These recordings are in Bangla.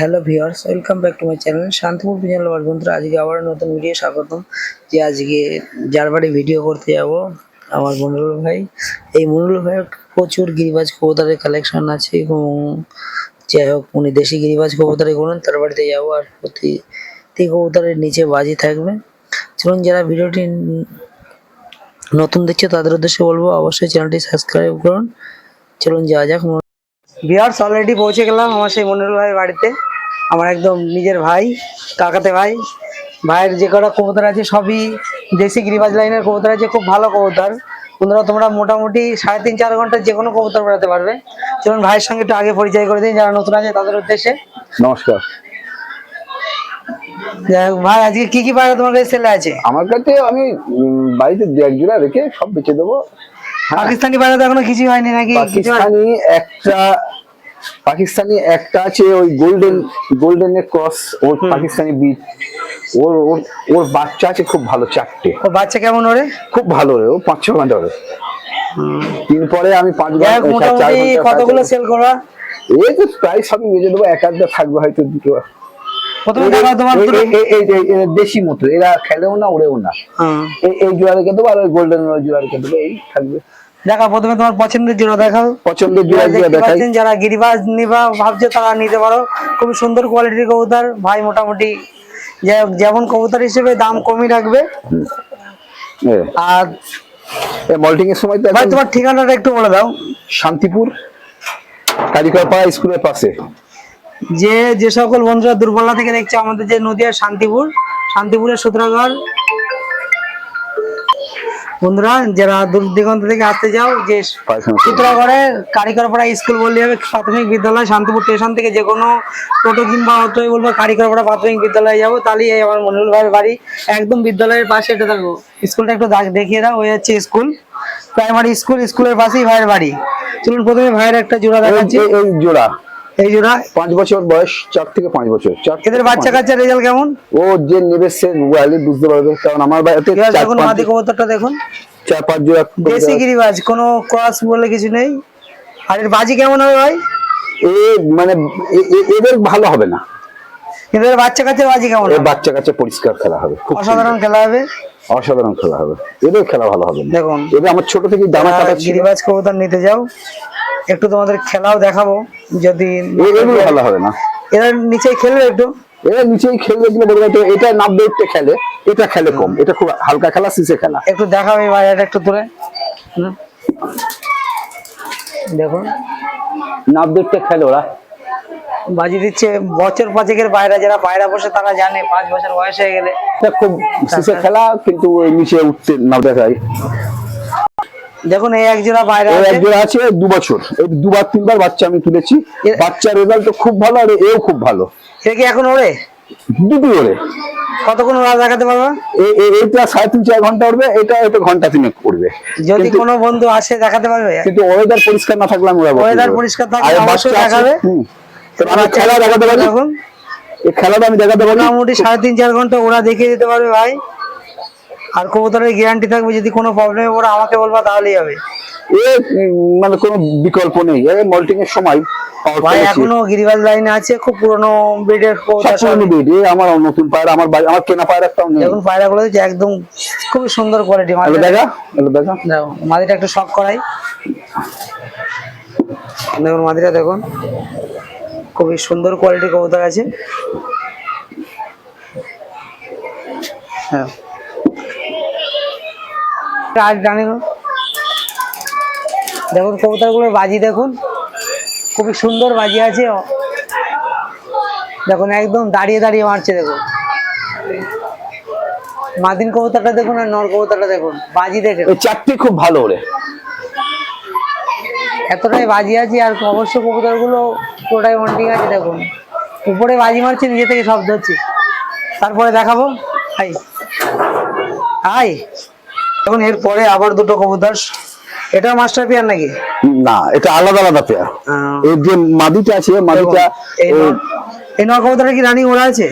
Hello viewers, welcome back to my channel Shantipur pigeon lover বন্ধুরা, আজকে আবার নতুন ভিডিও স্বাগতম। যে আজকে যার বাড়ি ভিডিও করতে যাব, আমার মনুল ভাই। এই মনুল ভাইয়ের প্রচুর গিরিবাজ কবুতরের কালেকশন আছে এবং যাই হোক, উনি দেশি গিরিবাজ কবুতরে করুন তার বাড়িতে যাব আর প্রতি কবুতরের নিচে বাজি থাকবে। চলুন, যারা ভিডিওটি নতুন দেখছে, তাদের উদ্দেশ্যে বলব, অবশ্যই চ্যানেলটি সাবস্ক্রাইব করুন। চলুন, যাওয়া যাক। বিহার অলরেডি পৌঁছে গেলাম আমার সেই মনিরুল ভাই বাড়িতে। আমার একদম নিজের ভাই কাকাতে ভাই। ভাইয়ের যে কটা কবুতর আছে সবই দেশি গিরিবাজ লাইনের কবুতর আছে খুব ভালো কবুতর। বন্ধুরা তোমরা মোটামুটি সাড়ে তিন চার ঘণ্টা যে কোনো কবুতর বেড়াতে পারবে। চলুন ভাইয়ের সঙ্গে একটু আগে পরিচয় করে দিন যারা নতুন আছে তাদের উদ্দেশ্যে। নমস্কার। ভাই আজকে কি কি পায়রা তোমার কাছে সেলে আছে? আমার কাছে আমি বাড়িতে দু এক জোড়া রেখে সব বেচে দেবো। পাকিস্তানি পায়রা তো এখনও কিছু হয়নি নাকি? হয়- পাকিস্তানি একটা পাকিস্তানি একটা আছে ওই গোল্ডেন গোল্ডেনের ক্রস ওর পাকিস্তানি বিট ওর ওর ওর বাচ্চা আছে খুব ভালো চারটে। ও বাচ্চা কেমন ওরে? খুব ভালো রে ও পাঁচ ছ ঘণ্টা হবে তিন পরে আমি পাঁচ ঘণ্টা কতগুলো সেল করবা এই তো প্রায় সবই বেচে দেবো এক আধটা থাকবে হয়তো দুটো। প্রথমে দেখাও তোমার দেশি মতো এরা খেলেও না ওড়েও না। এই রেখে দেবো আর ওই গোল্ডেন জোড়া রেখে দেবো এই থাকবে। দেখাও প্রথমে তোমার পছন্দের জোড়া দেখাও। পছন্দের জোড়া দেখাই। যারা গিরিবাজ নিবা ভাবছে তারা নিতে পারো। খুব সুন্দর কোয়ালিটির কবুতর। ভাই মোটামুটি যেমন কবুতর হিসেবে দাম কমই রাখবে। আর মল্টিং এর সময় ভাই তোমার ঠিকানাটা একটু বলে দাও। শান্তিপুর কালিকাপাড়া স্কুলের পাশে। যে যে সকল বন্ধুরা দুর্বলতা থেকে দেখছে আমাদের যে নদিয়া শান্তিপুর শান্তিপুরের সূত্রাগড় বন্ধুরা যারা দূর দিগন্ত থেকে আসতে যাও যে সূত্রাগড়ে কারিগরপাড়া স্কুল বললে হবে প্রাথমিক বিদ্যালয় শান্তিপুর স্টেশন থেকে যে কোনো টোটো কিংবা অটোয় বলব কারিগরপাড়া প্রাথমিক বিদ্যালয়ে যাব তাহলেই এই আমার মনিরুল ভাইয়ের বাড়ি একদম বিদ্যালয়ের পাশে এটা দেখো স্কুলটা একটু দেখিয়ে দাও ওই হচ্ছে স্কুল। প্রাইমারি স্কুল স্কুলের পাশেই ভাইয়ের বাড়ি। চলুন প্রথমে ভাইয়ের একটা জোড়া দেখাচ্ছি। এই জোড়া। এই জোড়া? পাঁচ বছর বয়স চার থেকে পাঁচ বছর। চার এদের বাচ্চা। কাচ্চা রেজাল্ট কেমন? ও যে নেবে সে মোবাইলে বুঝতে পারবে কারণ আমার বাড়িতে দেখুন মাদি কবুতরটা দেখুন। চার পাঁচ জোড়া দেশি গিরিবাজ কোনো ক্রস বলে কিছু নেই। আর এর বাজি কেমন হবে ভাই? এ মানে এদের ভালো হবে না। এদের বাচ্চা কাচ্চার বাজি কেমন হবে? বাচ্চা কাচ্চা পরিষ্কার খেলা হবে খুব অসাধারণ খেলা হবে। অসাধারণ খেলা হবে। এদের খেলা ভালো হবে দেখুন। এদের আমার ছোট থেকে দানা কাটা গিরিবাজ কবুতর নিতে যাও। একটু তোমাদের খেলাও দেখাবো যদি ভালো হবে না। এরা নিচে খেলবে একটু? এরা নিচেই খেলবে কিনা বলবে তো এটা নাম দেখতে খেলে এটা খেলে কম এটা খুব হালকা খেলা সিসে খেলা। একটু দেখাবে ভাই এটা একটু হুম। দেখুন। নাম দেখতে খেলে ওরা। বাজি দিচ্ছে বছর পাঁচেকের পায়রা যারা পায়রা বসে তারা জানে পাঁচ বছর বয়স হয়ে গেলে। এটা খুব সিসে খেলা কিন্তু ওই নিচে উঠতে নাম দেখায়। দেখুন এই এক জোড়া পায়রা এই আছে। দু বছর এই দুবার তিনবার বাচ্চা আমি তুলেছি। বাচ্চার রেজাল্ট খুব ভালো আর এও খুব ভালো। এটা কি এখন ওরে দুটি ওরে কতক্ষণ ওরা দেখাতে পারবে? এইটা সাড়ে তিন চার ঘণ্টা উঠবে এটা হয়তো ঘণ্টা তিনেক উঠবে যদি কোনো বন্ধু আসে দেখাতে পারবে? কিন্তু ওয়েদার পরিষ্কার না থাকলে আমি ওরা বলতে Weather পারব। পরিষ্কার থাকলে অবশ্যই দেখাবে। তো আমি খেলা দেখাতে পারি? দেখুন। এই খেলাটা আমি দেখাতে পারি? মোটামুটি সাড়ে তিন চার ঘণ্টা ওরা দেখিয়ে দিতে পারবে ভাই। আর কবুতরের গ্যারান্টি থাকবে যদি কোনো প্রবলেমে ওরা আমাকে বলবা তাহলেই হবে। এ মানে কোনো বিকল্প নেই। এ মল্টিং এর সময় ভাই এখনও গিরিবাজ লাইনে আছে খুব পুরনো ব্রিডের। পুরনো এ আমার নতুন পায়রা আমার বাড়ি আমার কেনা পায়রা একটাও নেই। এখন পায়রাগুলো হচ্ছে একদম খুবই সুন্দর কোয়ালিটি এলো দেখা দেখা দেখো মাদিটা একটু শখ করাই। দেখুন মাদিটা দেখুন। খুবই সুন্দর কোয়ালিটি কবুতর আছে। হ্যাঁ। গো। দেখুন কবুতরগুলোর বাজি দেখুন। খুবই সুন্দর বাজি আছে। দেখুন একদম দাঁড়িয়ে দাঁড়িয়ে মারছে দেখুন। মাদিন কবুতরটা দেখুন আর নর কবুতরটা দেখুন। বাজি দেখে। চারটি খুব ভালো ওরে। এতটাই বাজি আছে আর অবশ্য কবুতরগুলো পুরোটাই অন্টিং আছে দেখুন। উপরে বাজি মারছে নিজে থেকে শব্দ হচ্ছে। তারপরে দেখাবো। হাই। হাই। এখন এরপরে আবার দুটো কবুতর। এটা মাস্টার পিয়ার নাকি? না এটা আলাদা আলাদা পেয়ার এর যে মাদিটা আছে মাদিটা এই নর- কবুতরের কি রানিং ওরা আছে?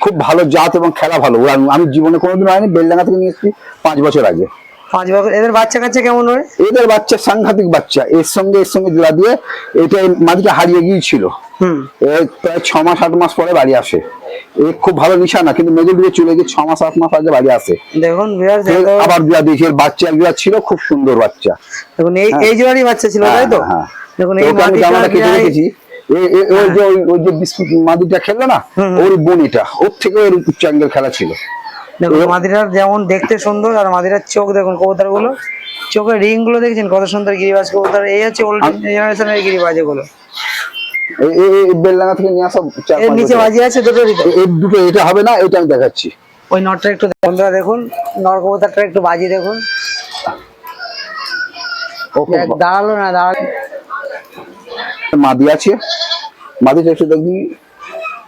খুব ভালো জাত এবং খেলা ভালো। আমি জীবনে কোনোদিন হয়নি বেলডাঙ্গা থেকে নিয়ে এসেছি পাঁচ বছর আগে। পাঁচ বছর এদের বাচ্চা কাচ্চা কেমন হয়? এদের বাচ্চা সাংঘাতিক বাচ্চা। এর সঙ্গে এর সঙ্গে জোড়া দিয়ে এটা এই মাদিটা হারিয়ে গিয়েছিল। হুম। প্রায় ছ মাস আট মাস পরে বাড়ি আসে। খুব ভালো নিশানা কিন্তু মেজর দিকে চলে গিয়ে ছ মাস আট মাস আগে বাড়ি আসে। দেখুন আবার বিয়া দিয়েছে এর বাচ্চা বিয়া ছিল খুব সুন্দর বাচ্চা। দেখুন এই এই জোড়ারই বাচ্চা ছিল তাই তো? হ্যাঁ, হ্যাঁ। দেখুন এই কেটে রেখেছি। ওই যে ওই- যে বিস্কুট মাদিটা খেললো না ওর বোন এটা ওর থেকে ওর খেলা ছিল। দেখুন মাদিরার যেমন দেখতে সুন্দর আর মাদিরার চোখ দেখুন কবুতরগুলো চোখের রিংগুলো দেখছেন? কত সুন্দর গিরিবাজ কবুতর এই হচ্ছে ওল্ড জেনারেশনের গিরিবাজ এগুলো এ- এ- এ- বেলডাঙ্গা থেকে নিয়ে আসা এর নিচে বাজি আছে দুটো দিতে দুটো এটা হবে না এটা আমি দেখাচ্ছি। ওই নটটা একটু বন্ধুরা দেখুন নর একটু বাজি দেখুন। ও খুব দেখ, দাঁড়াল না দাঁড়াল। মাদি আছে। মাদিটা একটু দেখবি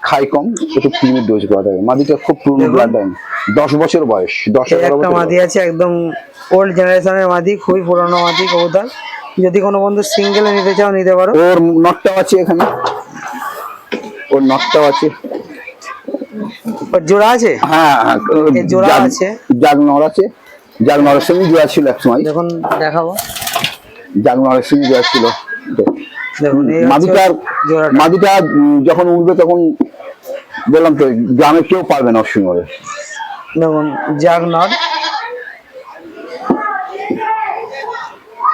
খাই কম একটু ক্রিমের ডোজ করা থাকে। মাদিটা খুব পুরনো ব্লাড লাইন দশ বছর বয়স দশ একটা বছর মাদি আছে একদম ওল্ড জেনারেশনের মাদি খুবই পুরনো মাদি কবুতর। যদি কোনো বন্ধু সিঙ্গেলে নিতে চাও নিতে পারো। ওর নটটাও আছে এখানে। ওর নটটাও আছে। ওর জোড়া আছে? হ্যাঁ হ্যাঁ জোড়া জাগ- আছে? জাগনর আছে। জাগনরের সঙ্গে জোড়া ছিল এক সময় দেখুন দেখাবো। জাগনরের সঙ্গে জোড়া ছিল। মাদিটার জোড়াটা। মাদিটা যখন উঠবে তখন বললাম তো গ্রামে কেউ পারবে না ওরে। দেখুন জাগ নট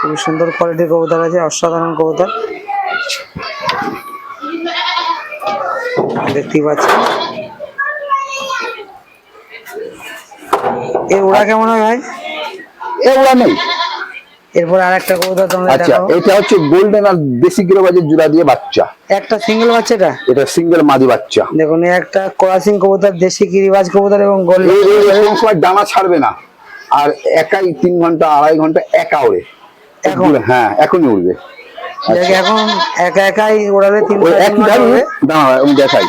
খুবই সুন্দর কোয়ালিটির কবুতর আছে অসাধারণ কবুতর। দেখতেই পাচ্ছেন। এর ওরা কেমন হয় ভাই? এ ওরা নেই। এরপর আর একটা কবুতর তোমাদের আচ্ছা এটা হচ্ছে গোল্ডেন আর দেশি গিরোবাজের জোড়া দিয়ে বাচ্চা। একটা সিঙ্গেল বাচ্চাটা এটা? সিঙ্গেল মাদি বাচ্চা। দেখুন একটা ক্রসিং কবুতর দেশি গিরিবাজ কবুতর এবং গোল্ড এই এই সময় ডানা ছাড়বে না। আর একাই তিন ঘণ্টা আড়াই ঘণ্টা একা ওড়ে। এখন? হ্যাঁ এখনই উড়বে যাকে এখন একা একাই ওড়ালে তিন একই ধারি? দাঁড়া আমি দেখাই।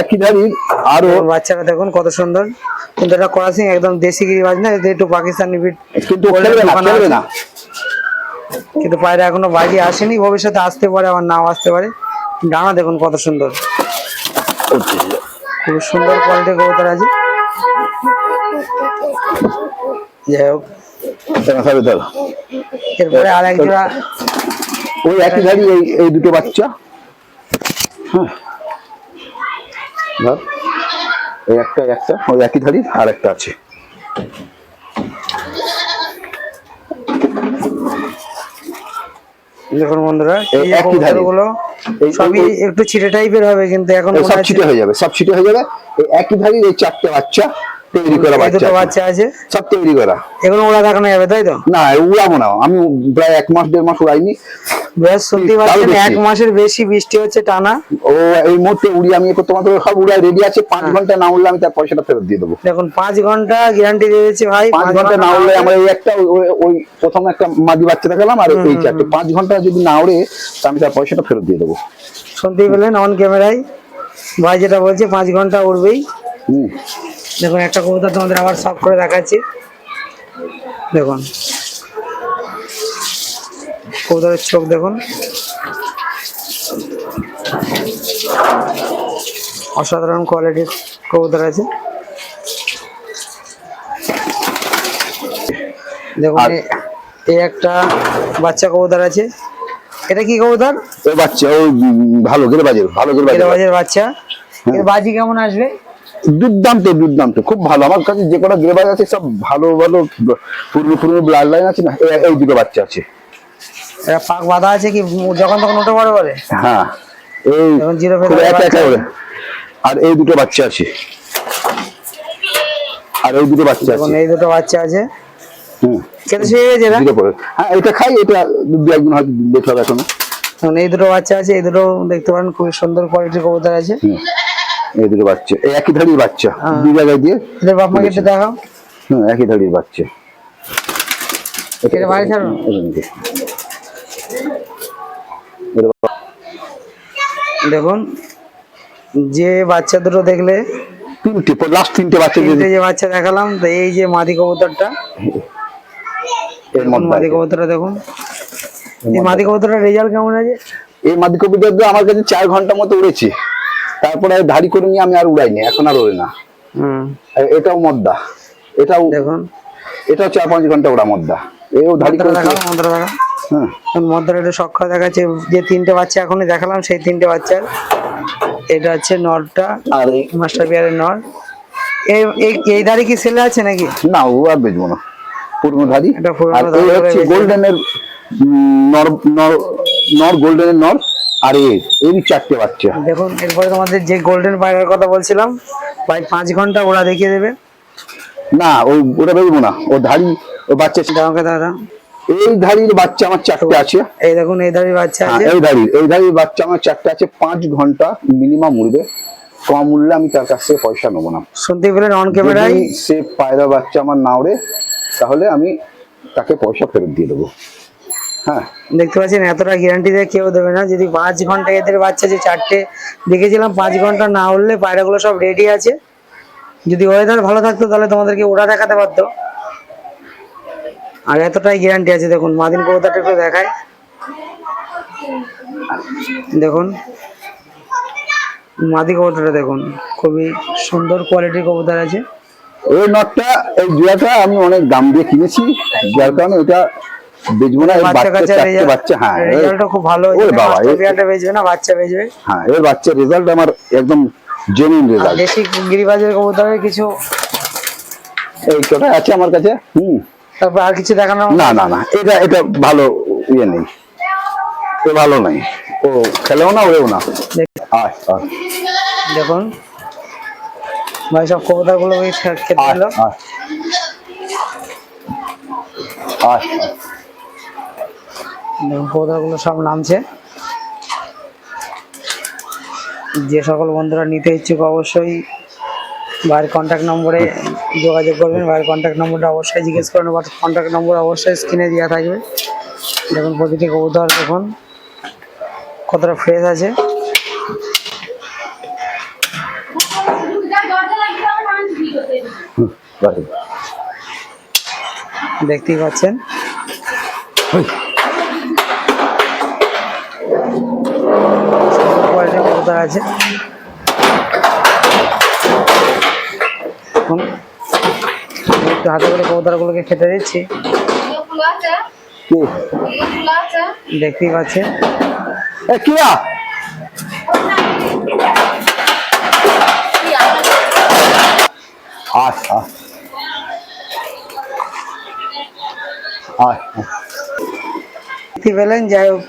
একই ধারি আরও এবং বাচ্চাটা দেখুন কত সুন্দর। কিন্তু এটা ক্রসিং একদম দেশি গিরিবাজ না এটা একটু পাকিস্তানি বিট কিন্তু না খেলবে না। কিন্তু পায়রা এখনও বাজি আসেনি ভবিষ্যতে আসতে পারে আবার নাও আসতে পারে। ডানা দেখুন কত সুন্দর। খুব সুন্দর কোয়ালিটির কবুতর আছে। যাই হোক। দাঁড়া। এরপরে আর এক জোড়া ওই একই ধারি এই এই দুটো বাচ্চা। হ্যাঁ। এই একটা একটা ওই একই ধারি আর একটা আছে। দেখুন বন্ধুরা এই একই ধারে। এই- সবই একটু ছিটে টাইপের হবে কিন্তু এখন সব ছিটে হয়ে যাবে সব ছিটে হয়ে যাবে। এই একই ধারি এই চারটে বাচ্চা। তৈরি করা বাচ্চা বাচ্চা আছে। সব তৈরি করা। এগুলো ওরা দেখানো যাবে তাই তো? না উড়াবো না। আমি প্রায় এক মাস দেড় মাস উড়াইনি। বেশ শুনতেই পাচ্ছেন এক মাসের বেশি বৃষ্টি হচ্ছে টানা। ও এই মুহূর্তে উড়ি আমি করতে মাত্র সব উড়াই রেডি আছে। পাঁচ ঘণ্টা না উড়লে আমি তার পয়সাটা ফেরত দিয়ে দেবো। দেখুন পাঁচ ঘণ্টা গ্যারান্টি দিয়েছে ভাই। পাঁচ ঘণ্টা না উড়লে আমরা এই একটা ওই- ওই- ওই প্রথম একটা মাদি বাচ্চা দেখালাম আর এই চারটে। পাঁচ ঘণ্টা যদি না উড়ে তা আমি তার পয়সাটা ফেরত দিয়ে দেবো। শুনতেই পেলেন অন ক্যামেরায় ভাই যেটা বলছে পাঁচ ঘণ্টা উঠবেই হুম। দেখুন একটা কবুতর তোমাদের আবার সব করে দেখাচ্ছি। দেখুন। কবুতরের চোখ দেখুন। অসাধারণ কোয়ালিটির কবুতর আছে। দেখুন এ- এই একটা বাচ্চা কবুতর আছে। এটা কি কবুতর? বাচ্চা ওই ভালো গেলে বাজে ভালো গেলে বাজে। বাচ্চা। এর বাজি কেমন আসবে? দুর্দান্ত দুর্দান্ত। খুব ভালো। আমার কাছে যে কটা গ্রেবাজ আছে সব ভালো ভালো পুরনো পুরনো ব্লাড লাইন আছে না? এই- দুটো বাচ্চা আছে। এটা পাক বাঁধা আছে কি? যখন তখন উঠে পড়ে বলে? হ্যাঁ। এই একা একা। আর এই দুটো বাচ্চা আছে। আর এই দুটো বাচ্চা আছে। এই দুটো বাচ্চা আছে হুম। খেতে শিখে গেছে হ্যাঁ এটা খাই এটা দু একদিন হয়তো দেখতে হবে এখন এই দুটো বাচ্চা আছে এই দুটো দেখতে পারেন খুবই সুন্দর কোয়ালিটির কবুতর আছে। দুটো বাচ্চা একই ধাড়ির বাচ্চা হ্যাঁ। দু জায়গায় দিয়ে এদের বাপ মাকে একটু দেখাও। হুম একই ধাড়ির বাচ্চা। এটা বাড়ি দেখুন যে বাচ্চা দুটো দেখলে তিনটে লাস্ট তিনটে বাচ্চা যে বাচ্চা দেখালাম তো এই যে মাদি কবুতরটা মাদি কবুতরটা দেখুন। এই মাদি কবুতরটার রেজাল্ট কেমন আছে? এই মাদি কবিতা দিয়ে আমার কাছে চার ঘণ্টা মতো উড়েছে। তারপরে ধাড়ি করে নিয়ে আমি আর উড়াইনি এখন আর ওড়ে না। এটাও মদ্দা। এটাও দেখুন। এটাও চার পাঁচ ঘণ্টা ওরা মদ্দা। এও ধারি করে দেখাও হ্যাঁ মদ্রা একটু সক্ষম দেখাচ্ছে যে তিনটে বাচ্চা এখনই দেখালাম সেই তিনটে বাচ্চার। এটা হচ্ছে নরটা আর এই মাস্টার বিয়ারের নর। এই এই- এই ধারে কি ছেলে আছে নাকি? না ও আর বেচবো না। পুরনো ধারি এটা পুরনো ধারি হচ্ছে গোল্ডেনের নর নর নর গোল্ডেনের নর। আর এর এরই চারটে বাচ্চা। দেখুন এরপরে তোমাদের যে গোল্ডেন পায়রার কথা বলছিলাম প্রায় পাঁচ ঘণ্টা ওরা দেখিয়ে দেবে। না ওই ওটা বেচবো না। ও ধারি ও বাচ্চা আমাকে দাদা এই ধারির বাচ্চা আমার চারটে আছে। এই দেখুন এই ধারে বাচ্চা হ্যাঁ, আছে। এই ধারির এই ধারির বাচ্চা আমার চারটে আছে। পাঁচ ঘণ্টা মিনিমাম উড়বে। কম উঠলে আমি তার কাছ থেকে পয়সা নেব না। শুনতে পেলেন অন ক্যামেরায় সে পায়রা বাচ্চা আমার না ওড়ে তাহলে আমি তাকে পয়সা ফেরত দিয়ে দেবো। হ্যাঁ। দেখতে পাচ্ছেন এতটা গ্যারান্টি দিয়ে কেউ দেবে না। যদি পাঁচ ঘণ্টা এদের বাচ্চা যে চারটে দেখেছিলাম পাঁচ ঘণ্টা না উঠলে পায়রাগুলো সব রেডি আছে। যদি ওয়েদার ভালো থাকতো তাহলে তোমাদেরকে ওরা দেখাতে পারতো। আর এতটাই গ্যারান্টি আছে দেখুন মাদিন কবুতরটা একটু দেখায়। দেখুন মাদি কবুতরটা দেখুন খুবই সুন্দর কোয়ালিটির কবুতর আছে। ওই নটটা এই জুয়াটা আমি অনেক দাম দিয়ে কিনেছি। যার কারণে এটা বেচবো না বাচ্চা বাচ্চা কাচ্চা বাচ্চা হ্যাঁ রেজাল্টটা খুব ভালো ওরে বাবা, মাস্টার এ- বেচবে না বাচ্চা বেচবে? হ্যাঁ এর বাচ্চার রেজাল্ট আমার একদম জেনুইন রেজাল্ট দেশি গিরিবাজের কবুতরের কিছু এই কটা আছে আমার কাছে? হুম। তারপর আর কিছু দেখানো না না না এটা এটা ভালো ইয়ে নেই। এ ভালো নাই। ও খেলেও না ওরেও না। দেখুন। ভাই সব কবুতরগুলো খেতে দিল। আয় আয়। দেখুন কবুতরগুলো সব নামছে। যে সকল বন্ধুরা নিতে ইচ্ছুক অবশ্যই ভাইয়ের কন্ট্যাক্ট নম্বরে যোগাযোগ করবেন। ভাইয়ের কন্ট্যাক্ট নম্বরটা অবশ্যই জিজ্ঞেস করবেন বা কন্ট্যাক্ট নম্বর অবশ্যই স্ক্রিনে দেওয়া থাকবে। দেখুন প্রতিটি কবুতর দেখুন কতটা ফ্রেশ আছে। দেখতেই পাচ্ছেন। কোয়ালিটির কবুতর আছে এখন একটু হাতে করে কবুতরগুলোকে খেতে দিচ্ছি? দেখতেই পাচ্ছেন এ, কিরা? আয়। দেখতে পেলেন যাই হোক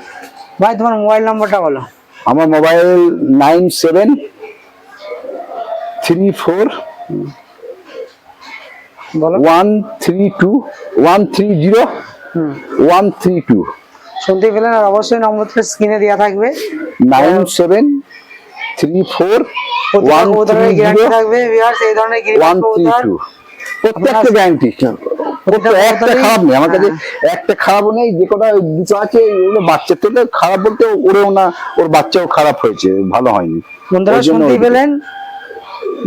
ভাই তোমার মোবাইল নম্বরটা বলো। আমার mobile nine seven three four বলো। One three two one three zero one three two. শুনতে পেলেন আর অবশ্যই নম্বরটা স্ক্রিনে দেওয়া থাকবে। Nine seven three four one three zero one three two. প্রত্যেকটা গ্যারান্টি একটা খারাপ নেই। আমার কাছে হ্যাঁ। একটা খারাপও নেই যে কটা দুটো আছে ওগুলো বাচ্চার থেকে খারাপ বলতে ওরেও না ওর বাচ্চাও খারাপ হয়েছে ভালো হয়নি। বন্ধুরা শুনতেই পেলেন।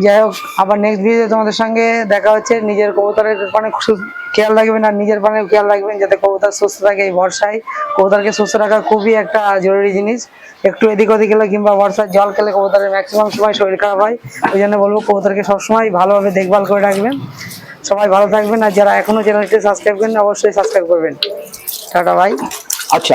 যাই হোক আবার নেক্সট ভিডিও তোমাদের সঙ্গে দেখা হচ্ছে। নিজের কবুতরের মানে খেয়াল রাখবেন আর নিজের পানে খেয়াল রাখবেন যাতে কবুতর সুস্থ থাকে এই বর্ষায়। কবুতরকে সুস্থ রাখা খুবই একটা জরুরি জিনিস। একটু এদিক ওদিক গেলে কিংবা বর্ষার জল খেলে কবুতরের ম্যাক্সিমাম সময় শরীর খারাপ হয়। ওই জন্য বলব কবুতরকে সবসময় ভালোভাবে দেখভাল করে রাখবেন। সবাই ভালো থাকবেন আর যারা এখনও চ্যানেলটি সাবস্ক্রাইব করেন অবশ্যই সাবস্ক্রাইব করবেন। টাটা ভাই।